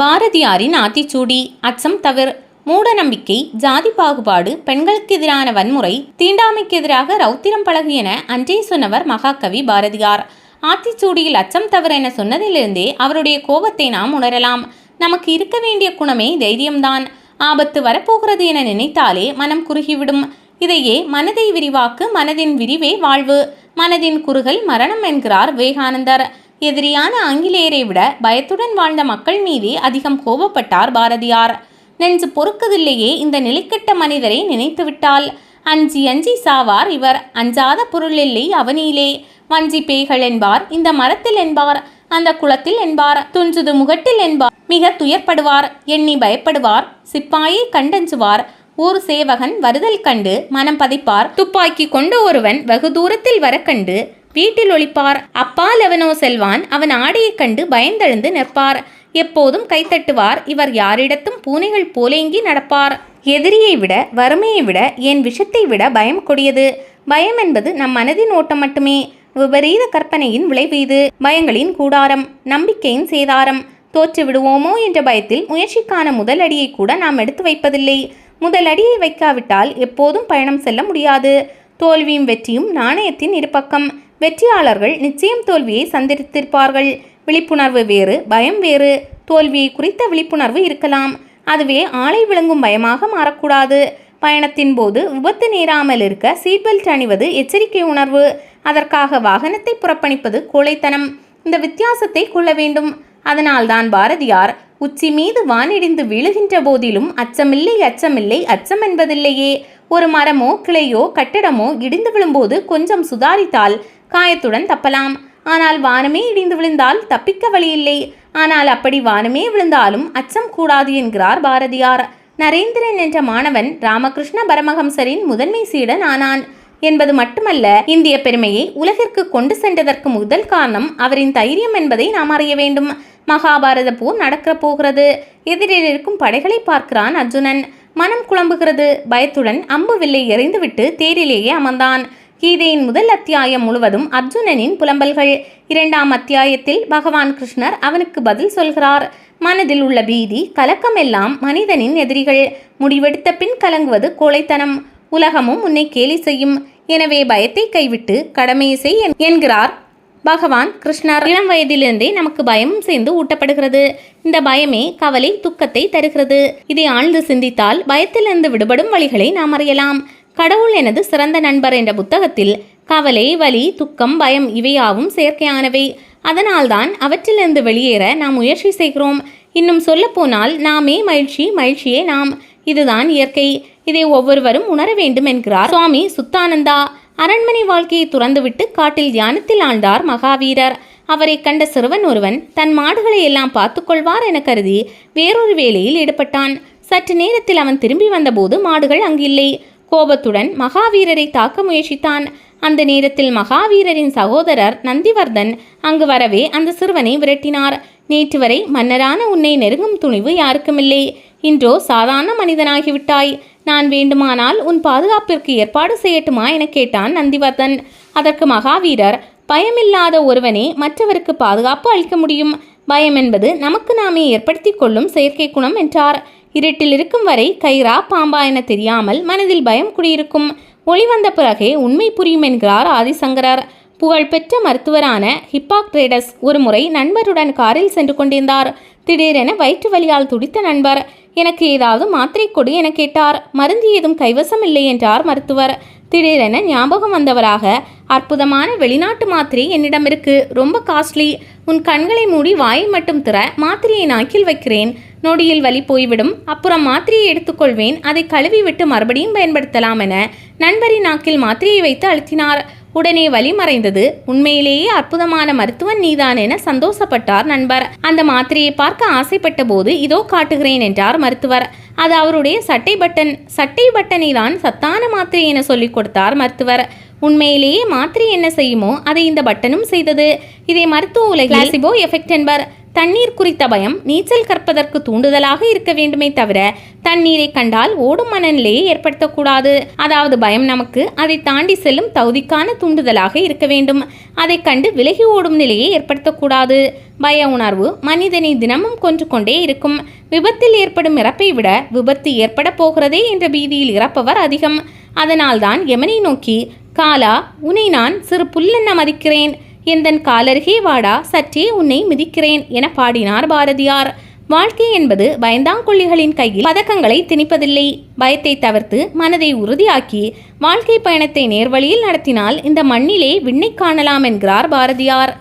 பாரதியாரின் ஆத்திச்சூடி அச்சம் தவிர மூட நம்பிக்கை ஜாதி பாகுபாடு பெண்களுக்கு எதிரான வன்முறை தீண்டாமைக்கு எதிராக ரௌத்திரம் பழகு என அன்றே சொன்னவர் மகாகவி பாரதியார். ஆத்திச்சூடியில் அச்சம் தவறு என சொன்னதிலிருந்தே அவருடைய கோபத்தை நாம் உணரலாம். நமக்கு இருக்க வேண்டிய குணமே தைரியம்தான். ஆபத்து வரப்போகிறது என நினைத்தாலே மனம் குறுகிவிடும். இதையே மனதை விரிவாக்கு மனதின் விரிவே வாழ்வு. மனதின் குறுகல் மரணம் என்கிறார் விவேகானந்தர். எதிரியான ஆங்கிலேயரை விட பயத்துடன் வாழ்ந்த மக்கள் மீதே அதிகம் கோபப்பட்டார் பாரதியார். நெஞ்சு பொறுக்கதில்லையே இந்த நிலைக்கெட்ட மனிதரை நினைத்துவிட்டால் அஞ்சி அஞ்சி சாவார் இவர் அஞ்சாத பொருள் இல்லை அவனிலே. வஞ்சி பேய்கள் என்பார் இந்த மரத்தில் என்பார் அந்த குளத்தில் என்பார் துஞ்சுது முகட்டில் என்பார் மிக துயர்படுவார் எண்ணி பயப்படுவார் சிப்பாயை கண்டஞ்சுவார். ஊர் சேவகன் வருதல் கண்டு மனம் பதைப்பார் துப்பாக்கி கொண்டு ஒருவன் வெகு தூரத்தில் வர கண்டு வீட்டில் ஒளிப்பார். அப்பால் எவனோ செல்வான் அவன் ஆடையைக் கண்டு பயந்தெழுந்து நிற்பார். எப்போதும் கைத்தட்டுவார் இவர் யாரிடத்தும் பூனைகள் போலேங்கி நடப்பார். எதிரியை விட வறுமையை விட என் விஷத்தை விட பயம் கொடியது? பயம் என்பது நம் மனதின் ஓட்டம் மட்டுமே. விபரீத கற்பனையின் விளைவு இது. பயங்களின் கூடாரம் நம்பிக்கையின் சேதாரம். தோற்று விடுவோமோ என்ற பயத்தில் முயற்சிக்கான முதல் அடியை கூட நாம் எடுத்து வைப்பதில்லை. முதல் அடியை வைக்காவிட்டால் எப்போதும் பயணம் செல்ல முடியாது. தோல்வியும் வெற்றியும் நாணயத்தின் இருபக்கம். வெற்றியாளர்கள் நிச்சயம் தோல்வியை சந்தித்திருப்பார்கள். விழிப்புணர்வு வேறு பயம் வேறு. தோல்வியை குறித்த விழிப்புணர்வு இருக்கலாம். அதுவே ஆளை விளங்கும் பயமாக மாறக்கூடாது. பயணத்தின் போது விபத்து நேராமல் இருக்க சீட் பெல்ட் அணிவது எச்சரிக்கை உணர்வு. அதற்காக வாகனத்தை புறப்பணிப்பது கோழைத்தனம். இந்த வித்தியாசத்தை கொள்ள வேண்டும். அதனால்தான் பாரதியார் உச்சி மீது வானிடிந்து விழுகின்ற போதிலும் அச்சமில்லை அச்சமில்லை அச்சம் என்பதில்லையே. ஒரு மரமோ கிளையோ கட்டிடமோ இடிந்து விழும்போது கொஞ்சம் சுதாரித்தால் காயத்துடன் தப்பலாம். ஆனால் வானமே இடிந்து விழுந்தால் தப்பிக்க வழியில்லை. ஆனால் அப்படி வானமே விழுந்தாலும் அச்சம் கூடாது என்கிறார் பாரதியார். நரேந்திரன் என்ற மாணவன் ராமகிருஷ்ண பரமஹம்சரின் முதன்மை சீடன் ஆனான். என்பது மட்டுமல்ல இந்திய பெருமையை உலகிற்கு கொண்டு சென்றதற்கு முதல் காரணம் அவரின் தைரியம் என்பதை நாம் அறிய வேண்டும். மகாபாரத போர் நடக்கிற போகிறது. எதிரில் இருக்கும் படைகளை பார்க்கிறான் அர்ஜுனன். மனம் குழம்புகிறது. பயத்துடன் அம்பு வில்லை எறிந்துவிட்டு தேரிலேயே அமர்ந்தான். கீதையின் முதல் அத்தியாயம் முழுவதும் அர்ஜுனனின் புலம்பல்கள். இரண்டாம் அத்தியாயத்தில் பகவான் கிருஷ்ணர் அவனுக்கு பதில் சொல்கிறார். மனதில் உள்ள பீதி கலக்கம் எல்லாம் மனிதனின் எதிரிகள். முடிவெடுத்த பின் கலங்குவது கோழைத்தனம். உலகமும் உன்னை கேலி செய்யும். எனவே பயத்தை கைவிட்டு கடமையை செய் என்கிறார் பகவான் கிருஷ்ணர். இளம் வயதிலிருந்தே நமக்கு பயமும் சேர்ந்து ஊட்டப்படுகிறது. இந்த பயமே கவலை துக்கத்தை தருகிறது. இதை ஆழ்ந்து சிந்தித்தால் பயத்திலிருந்து விடுபடும் வழிகளை நாம் அறியலாம். கடவுள் எனது சிறந்த நண்பர் என்ற புத்தகத்தில் கவலை வலி துக்கம் பயம் இவையாவும் செயற்கையானவை அதனால்தான் அவற்றிலிருந்து வெளியேற நாம் முயற்சி செய்கிறோம். இன்னும் சொல்லப்போனால் நாமே மகிழ்ச்சி மகிழ்ச்சியே நாம். இதுதான் இயற்கை. இதை ஒவ்வொருவரும் உணர வேண்டும் என்கிறார் சுவாமி சுத்தானந்தா. அரண்மனை வாழ்க்கையை துறந்துவிட்டு காட்டில் தியானத்தில் ஆழ்ந்தார் மகாவீரர். அவரை கண்ட சிறுவன் ஒருவன் தன் மாடுகளை எல்லாம் பார்த்துக்கொள்வார் என கருதி வேறொரு வேலையில் ஈடுபட்டான். சற்று நேரத்தில் அவன் திரும்பி வந்தபோது மாடுகள் அங்கில்லை. கோபத்துடன் மகாவீரரை தாக்க முயற்சித்தான். அந்த நேரத்தில் மகாவீரரின் சகோதரர் நந்திவர்தன் அங்கு வரவே அந்த சிறுவனை விரட்டினார். நேற்று வரை மன்னரான உன்னை நெருங்கும் துணிவு யாருக்குமில்லை. இன்றோ சாதாரண மனிதனாகிவிட்டாய். நான் வேண்டுமானால் உன் பாதுகாப்பிற்கு ஏற்பாடு செய்யட்டுமா என கேட்டான் நந்திவர்தன். அதற்கு மகாவீரர் பயமில்லாத ஒருவனே மற்றவருக்கு பாதுகாப்பு அளிக்க முடியும். பயம் என்பது நமக்கு நாமே ஏற்படுத்தி கொள்ளும் செயற்கை குணம் என்றார். இருட்டில் இருக்கும் வரை கைரா பாம்பா என தெரியாமல் மனதில் பயம் குடியிருக்கும். ஒளி வந்த பிறகே உண்மை புரியும் என்கிறார் ஆதிசங்கரர். புகழ்பெற்ற மருத்துவரான ஹிப்பாக்ரேடஸ் ஒருமுறை நண்பருடன் காரில் சென்று கொண்டிருந்தார். திடீரென வயிற்று வலியால் துடித்த நண்பர் எனக்கு ஏதாவது மாத்திரை கொடு என கேட்டார். மருந்து ஏதும் கைவசம் இல்லை என்றார் மருத்துவர். திடீரென ஞாபகம் வந்தவராக அற்புதமான வெளிநாட்டு மாத்திரை என்னிடம் இருக்கு. ரொம்ப காஸ்ட்லி உன் கண்களை மூடி வாயை மட்டும் திற மாத்திரையை நாக்கில் வைக்கிறேன். நொடியில் வலி போய்விடும். அப்புறம் மாத்திரையை எடுத்துக்கொள்வேன். அதை கழுவி விட்டு மறுபடியும் பயன்படுத்தலாம் என நண்பரின் நாக்கில் மாத்திரையை வைத்து அழுத்தினார். உடனே வலி மறைந்தது. உண்மையிலேயே அற்புதமான மருத்துவன் நீதான் என சந்தோஷப்பட்டார் நண்பர். அந்த மாத்திரையை பார்க்க ஆசைப்பட்ட போது இதோ காட்டுகிறேன் என்றார் மருத்துவர். அது அவருடைய சட்டை பட்டன். சட்டை பட்டனை தான் சத்தான மாத்திரை என சொல்லிக் கொடுத்தார் மருத்துவர். உண்மையிலேயே மாத்திரை என்ன செய்யுமோ அதை இந்த பட்டனும் செய்தது. இதை மருத்துவ உலகில் எஃபெக்ட் என்பார். தண்ணீர் குறித்த பயம் நீச்சல் கற்பதற்கு தூண்டுதலாக இருக்க வேண்டுமே தவிர தண்ணீரை கண்டால் ஓடும் மனநிலையை ஏற்படுத்தக்கூடாது. அதாவது பயம் நமக்கு அதை தாண்டி செல்லும் தகுதிக்கான தூண்டுதலாக இருக்க வேண்டும். அதை கண்டு விலகி ஓடும் நிலையை ஏற்படுத்தக்கூடாது. பய உணர்வு மனிதனை தினமும் கொன்று கொண்டே இருக்கும். விபத்தில் ஏற்படும் இறப்பை விட விபத்து ஏற்பட போகிறதே என்ற பீதியில் இறப்பவர் அதிகம். அதனால்தான் யமனை நோக்கி காலா உன்னை நான் சிறு புல்லென்ன மதிக்கிறேன். எந்தன் காலருகே வாடா சற்றே உன்னை மிதிக்கிறேன் என பாடினார் பாரதியார். வாழ்க்கை என்பது பயந்தாங்குள்ளிகளின் கையில் பதக்கங்களை திணிப்பதில்லை. பயத்தை தவிர்த்து மனதை உறுதியாக்கி வாழ்க்கை பயணத்தை நேர்வழியில் நடத்தினால் இந்த மண்ணிலே விண்ணை காணலாம் என்கிறார் பாரதியார்.